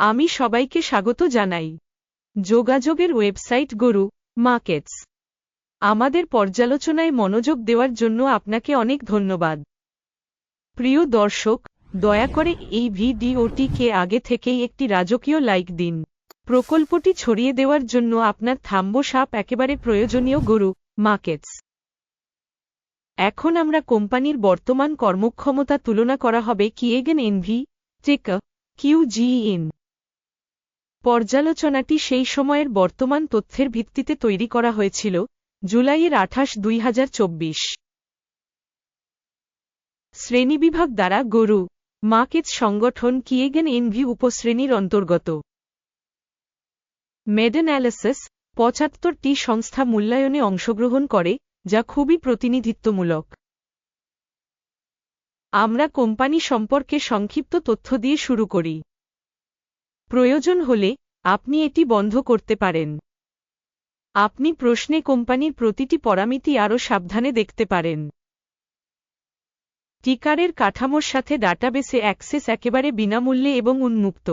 আমি সবাইকে স্বাগত জানাই। যোগাযোগের ওয়েবসাইট গরু মার্কেটস। আমাদের পর্যালোচনায় মনোযোগ দেওয়ার জন্য আপনাকে অনেক ধন্যবাদ। প্রিয় দর্শক, দয়া করে এই ভিডিওটিকে আগে থেকেই একটি রাজকীয় লাইক দিন। প্রকল্পটি ছড়িয়ে দেওয়ার জন্য আপনার থাম্ব সাপ একেবারে প্রয়োজনীয় গরু মার্কেটস। এখন আমরা কোম্পানির বর্তমান কর্মক্ষমতা তুলনা করা হবে কিয়েগেন এনভি চেক কিউজিইন। পর্যালোচনাটি সেই সময়ের বর্তমান তথ্যের ভিত্তিতে তৈরি করা হয়েছিল, জুলাইয়ের আঠাশ দুই শ্রেণীবিভাগ দ্বারা গরু মার্কেটস সংগঠন কিয়েগেন এনভি উপশ্রেণীর অন্তর্গত। মেডেন অ্যালাসিস পঁচাত্তরটি সংস্থা মূল্যায়নে অংশগ্রহণ করে, যা খুবই প্রতিনিধিত্বমূলক। আমরা কোম্পানি সম্পর্কে সংক্ষিপ্ত তথ্য দিয়ে শুরু করি। প্রয়োজন হলে আপনি এটি বন্ধ করতে পারেন। আপনি প্রশ্নে কোম্পানির প্রতিটি পরামিতি আরও সাবধানে দেখতে পারেন। টিকারের কাঠামোর সাথে ডাটাবেসে অ্যাক্সেস একেবারে বিনামূল্যে এবং উন্মুক্ত।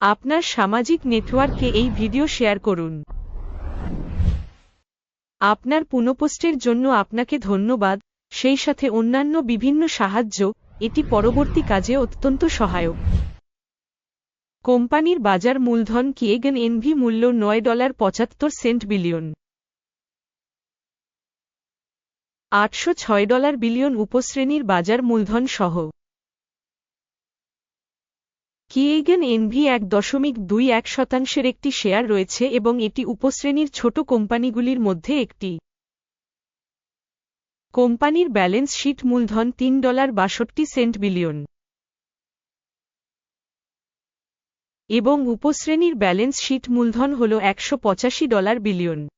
আপনার সামাজিক নেটওয়ার্কে এই ভিডিও শেয়ার করুন। আপনার পুনঃপোস্টের জন্য আপনাকে ধন্যবাদ, সেই সাথে অন্যান্য বিভিন্ন সাহায্য, এটি পরবর্তী কাজে অত্যন্ত সহায়ক। কোম্পানির বাজার মূলধন কিয়েগেন এনভি মূল্য নয় ডলার পঁচাত্তর সেন্ট বিলিয়ন। আটশো ছয় ডলার বিলিয়ন উপশ্রেণীর বাজার মূলধন সহ কিয়েগেন এনভি এক দশমিক দুই এক শতাংশের একটি শেয়ার রয়েছে এবং এটি উপশ্রেণীর ছোট কোম্পানিগুলির মধ্যে একটি। কোম্পানির ব্যালেন্স শিট মূলধন তিন ডলার বাষট্টি সেন্ট বিলিয়ন। এবং উপশ্রেণীর ব্যালেন্স শীট মূলধন হল একশো পঁচাশি ডলার বিলিয়ন।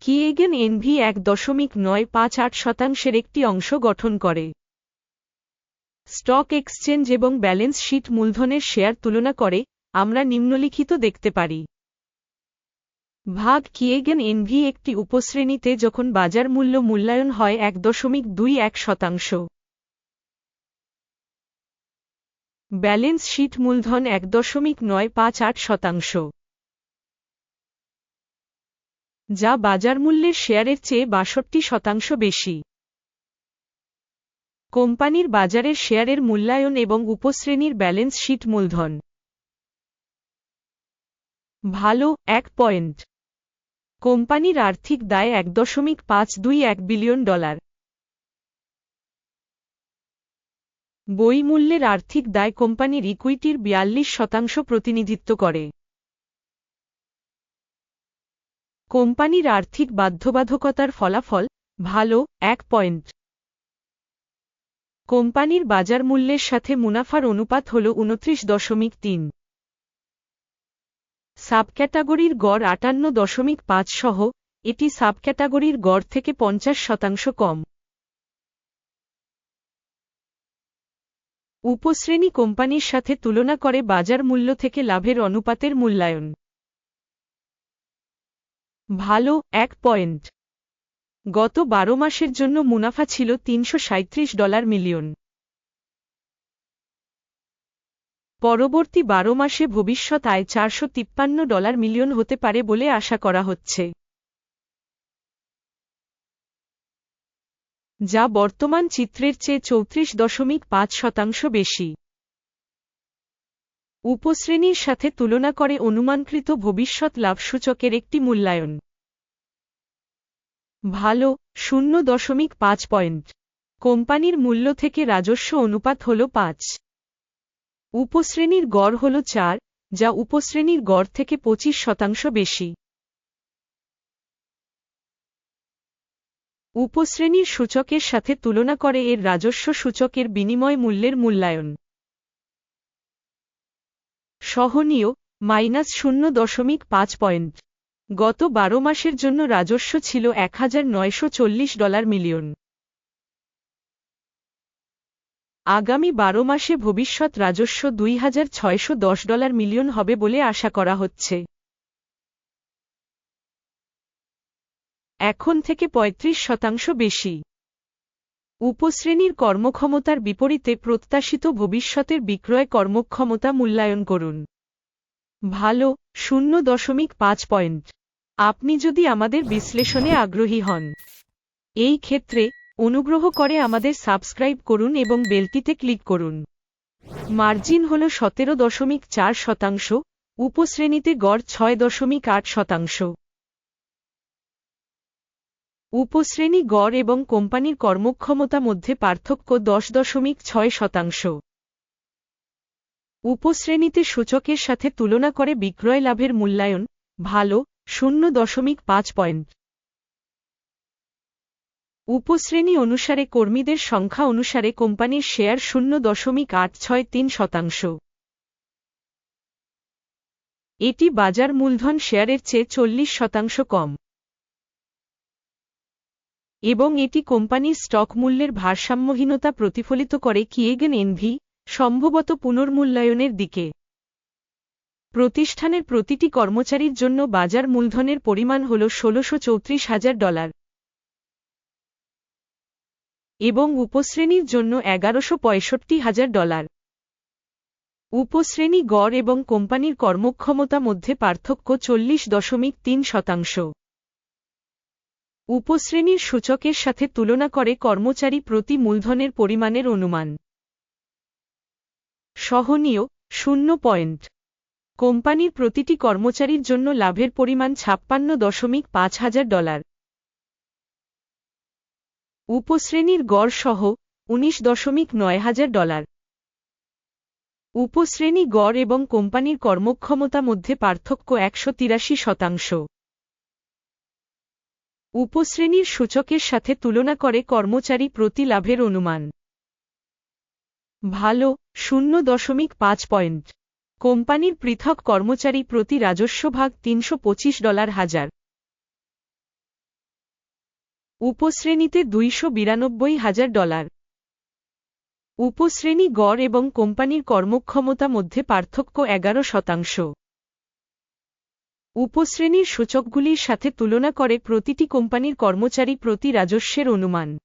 কিয়েগেন এনভি এক দশমিক নয় পাঁচ আট শতাংশের একটি অংশ গঠন করে। স্টক এক্সচেঞ্জ এবং ব্যালেন্স শীট মূলধনের শেয়ার তুলনা করে, আমরা নিম্নলিখিত দেখতে পারি। ভাগ কিয়েগেন এনভি একটি উপশ্রেণীতে যখন বাজার মূল্য মূল্যায়ন হয় এক দশমিক দুই এক শতাংশ। ব্যালেন্স শিট মূলধন এক দশমিক নয় পাঁচ আট শতাংশ। যা বাজার মূল্যের শেয়ারের চেয়ে বাষট্টি শতাংশ বেশি। কোম্পানির বাজারের শেয়ারের মূল্যায়ন এবং উপশ্রেণীর ব্যালেন্স শিট মূলধন। ভালো, এক পয়েন্ট। কোম্পানির আর্থিক দায় এক দশমিক পাঁচ দুই এক বিলিয়ন ডলার। বই মূল্যের আর্থিক দায় কোম্পানির ইকুইটির বিয়াল্লিশ শতাংশ প্রতিনিধিত্ব করে। কোম্পানির আর্থিক বাধ্যবাধকতার ফলাফল, ভালো, এক পয়েন্ট। কোম্পানির বাজার মূল্যের সাথে মুনাফার অনুপাত হল উনত্রিশ দশমিক তিন। সাবক্যাটাগরির গড় আটান্ন দশমিক পাঁচ সহ, এটি সাবক্যাটাগরির গড় থেকে পঞ্চাশ শতাংশ কম। উপশ্রেণী কোম্পানির সাথে তুলনা করে বাজার মূল্য থেকে লাভের অনুপাতের মূল্যায়ন। ভালো, এক পয়েন্ট। গত বারো মাসের জন্য মুনাফা ছিল তিনশো সাঁইত্রিশ ডলার মিলিয়ন। পরবর্তী বারো মাসে ভবিষ্যৎ আয় চারশো তিপ্পান্ন ডলার মিলিয়ন হতে পারে বলে আশা করা হচ্ছে। যা বর্তমান চিত্রের চেয়ে চৌত্রিশ দশমিক পাঁচ শতাংশ বেশি। উপশ্রেণীর সাথে তুলনা করে অনুমানকৃত ভবিষ্যৎ লাভসূচকের একটি মূল্যায়ন। ভালো, শূন্য দশমিক পাঁচ পয়েন্ট। কোম্পানির মূল্য থেকে রাজস্ব অনুপাত হল পাঁচ। উপশ্রেণীর গড় হল চার, যা উপশ্রেণীর গড় থেকে পঁচিশ শতাংশ বেশি। উপশ্রেণীর সূচকের সাথে তুলনা করে এর রাজস্ব সূচকের বিনিময় মূল্যের মূল্যায়ন। সহনীয়, মাইনাস শূন্য দশমিক পাঁচ পয়েন্ট। গত বারো মাসের জন্য রাজস্ব ছিল এক হাজার নয়শ চল্লিশ ডলার মিলিয়ন। আগামী বারো মাসে ভবিষ্যৎ রাজস্ব দুই হাজার ছয়শো দশ ডলার মিলিয়ন হবে বলে আশা করা হচ্ছে। এখন থেকে ৩৫ শতাংশ বেশি। উপশ্রেণীর কর্মক্ষমতার বিপরীতে প্রত্যাশিত ভবিষ্যতের বিক্রয় কর্মক্ষমতা মূল্যায়ন করুন। ভালো, শূন্য দশমিক পাঁচ পয়েন্ট। আপনি যদি আমাদের বিশ্লেষণে আগ্রহী হন, এই ক্ষেত্রে অনুগ্রহ করে আমাদের সাবস্ক্রাইব করুন এবং বেলটিতে ক্লিক করুন। মার্জিন হল সতেরো দশমিক চার শতাংশ, উপশ্রেণীতে গড় ছয় দশমিক আট শতাংশ। উপশ্রেণী গড় এবং কোম্পানির কর্মক্ষমতা মধ্যে পার্থক্য দশ দশমিক ছয় শতাংশ। উপশ্রেণীতে সূচকের সাথে তুলনা করে বিক্রয় লাভের মূল্যায়ন ভালো, শূন্য দশমিক পাঁচ পয়েন্ট। উপশ্রেণী অনুসারে কর্মীদের সংখ্যা অনুসারে কোম্পানির শেয়ার শূন্য দশমিক আট ছয় তিন শতাংশ। এটি বাজার মূলধন শেয়ারের চেয়ে চল্লিশ শতাংশ কম। এবং এটি কোম্পানির স্টক মূল্যের ভারসাম্যহীনতা প্রতিফলিত করে কিয়েগেন এনভি সম্ভবত পুনর্মূল্যায়নের দিকে। প্রতিষ্ঠানের প্রতিটি কর্মচারীর জন্য বাজার মূলধনের পরিমাণ হল ষোলশো চৌত্রিশ হাজার ডলার এবং উপশ্রেণীর জন্য এগারোশো পঁয়ষট্টি হাজার ডলার। উপশ্রেণী গড় এবং কোম্পানির কর্মক্ষমতা মধ্যে পার্থক্য চল্লিশ দশমিক তিন শতাংশ। উপশ্রেণীর সূচকের সাথে তুলনা করে কর্মচারী প্রতি মূলধনের পরিমাণের অনুমান। সহনীয়, শূন্য পয়েন্ট। কোম্পানির প্রতিটি কর্মচারীর জন্য লাভের পরিমাণ ছাপ্পান্ন দশমিক পাঁচ হাজার ডলার। উপশ্রেণীর গড় সহ উনিশ দশমিক নয় হাজার ডলার। উপশ্রেণী গড় এবং কোম্পানির কর্মক্ষমতা মধ্যে পার্থক্য একশো তিরাশি শতাংশ। উপশ্রেণীর সূচকের সাথে তুলনা করে কর্মচারী প্রতি লাভের অনুমান। ভালো, শূন্য দশমিক পাঁচ পয়েন্ট। কোম্পানির পৃথক কর্মচারী প্রতি রাজস্ব ভাগ তিনশো পঁচিশ ডলার হাজার। উপশ্রেণীতে দুইশো বিরানব্বই হাজার ডলার। উপশ্রেণী গড় এবং কোম্পানির কর্মক্ষমতা মধ্যে পার্থক্য এগারো শতাংশ। উপশ্রেণীর সূচকগুলির সাথে তুলনা করে প্রতিটি কোম্পানির কর্মচারী প্রতি রাজস্বের অনুমান।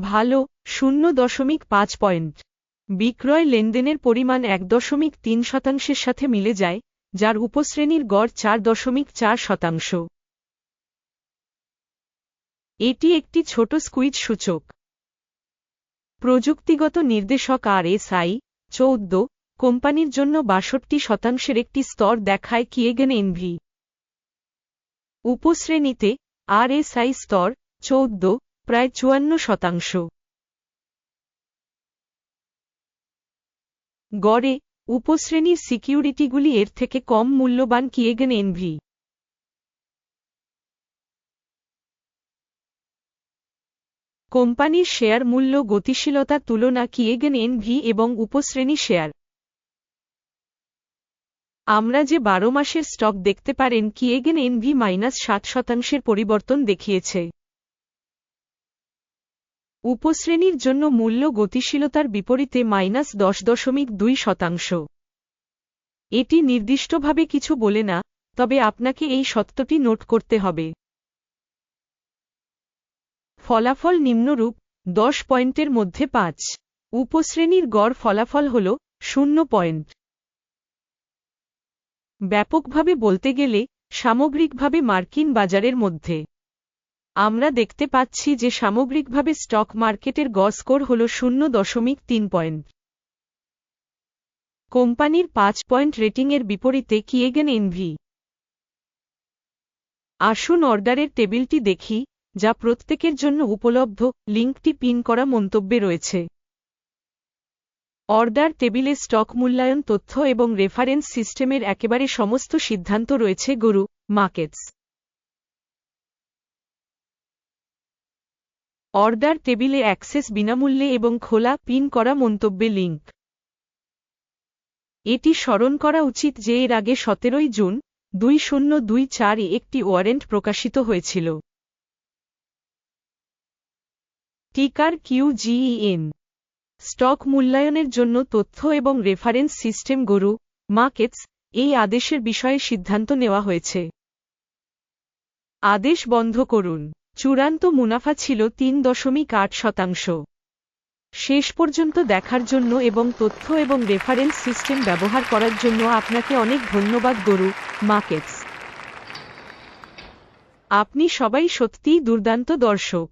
ভালো, শূন্য দশমিক পাঁচ পয়েন্ট। বিক্রয় লেনদেনের পরিমাণ এক দশমিক তিন শতাংশের সাথে মিলে যায়, যার উপশ্রেণীর গড় চার দশমিক চার শতাংশ। এটি একটি ছোট স্কুইজ সূচক। প্রযুক্তিগত নির্দেশক আর এস আই চৌদ্দ কোম্পানির জন্য বাষট্টি শতাংশের একটি স্তর দেখায় কিয়েগেন এনভি। উপশ্রেণীতে আর এস আই স্তর চৌদ্দ, প্রায় চুয়ান্ন শতাংশ। গড়ে উপশ্রেণীর সিকিউরিটিগুলি এর থেকে কম মূল্যবান কিয়েগেন এনভি। কোম্পানির শেয়ার মূল্য গতিশীলতা তুলনা কিয়েগেন এনভি এবং উপশ্রেণী শেয়ার। আমরা যে বারো মাসের স্টক দেখতে পারেন কি কিয়েগেন এনভি মাইনাস সাত শতাংশের পরিবর্তন দেখিয়েছে। উপশ্রেণীর জন্য মূল্য গতিশীলতার বিপরীতে মাইনাস দশ দশমিক দুই শতাংশ। এটি নির্দিষ্টভাবে কিছু বলে না, তবে আপনাকে এই সত্যটি নোট করতে হবে। ফলাফল নিম্নরূপ, দশ পয়েন্টের মধ্যে পাঁচ। উপশ্রেণীর গড় ফলাফল হল শূন্য পয়েন্ট। ব্যাপকভাবে বলতে গেলে, সামগ্রিকভাবে মার্কিন বাজারের মধ্যে। আমরা দেখতে পাচ্ছি যে সামগ্রিকভাবে স্টক মার্কেটের গ স্কোর হল শূন্য দশমিক তিন পয়েন্ট। কোম্পানির পাঁচ পয়েন্ট রেটিংয়ের বিপরীতে কিয়েগেন এনভি। আসুন অর্ডারের টেবিলটি দেখি, যা প্রত্যেকের জন্য উপলব্ধ, লিঙ্কটি পিন করা মন্তব্যে রয়েছে। অর্ডার টেবিলে স্টক মূল্যায়ন তথ্য এবং রেফারেন্স সিস্টেমের একেবারে সমস্ত সিদ্ধান্ত রয়েছে, গরু মার্কেটস অর্ডার টেবিলে অ্যাক্সেস বিনামূল্যে এবং খোলা, পিন করা মন্তব্যে লিঙ্ক এটি স্মরণ করা উচিত যে এর আগে সতেরোই জুন দুই শূন্য দুই চারে একটি ওয়ারেন্ট প্রকাশিত হয়েছিল। টিকার কিউজিইএন স্টক মূল্যায়নের জন্য তথ্য এবং রেফারেন্স সিস্টেম গরু, মার্কেটস, এই আদেশের বিষয়ে সিদ্ধান্ত নেওয়া হয়েছে। আদেশ বন্ধ করুন। চূড়ান্ত মুনাফা ছিল তিন দশমিক আট শতাংশ। শেষ পর্যন্ত দেখার জন্য এবং তথ্য এবং রেফারেন্স সিস্টেম ব্যবহার করার জন্য আপনাকে অনেক ধন্যবাদ গরু, মার্কেটস। আপনি সবাই সত্যিই দুর্দান্ত দর্শক।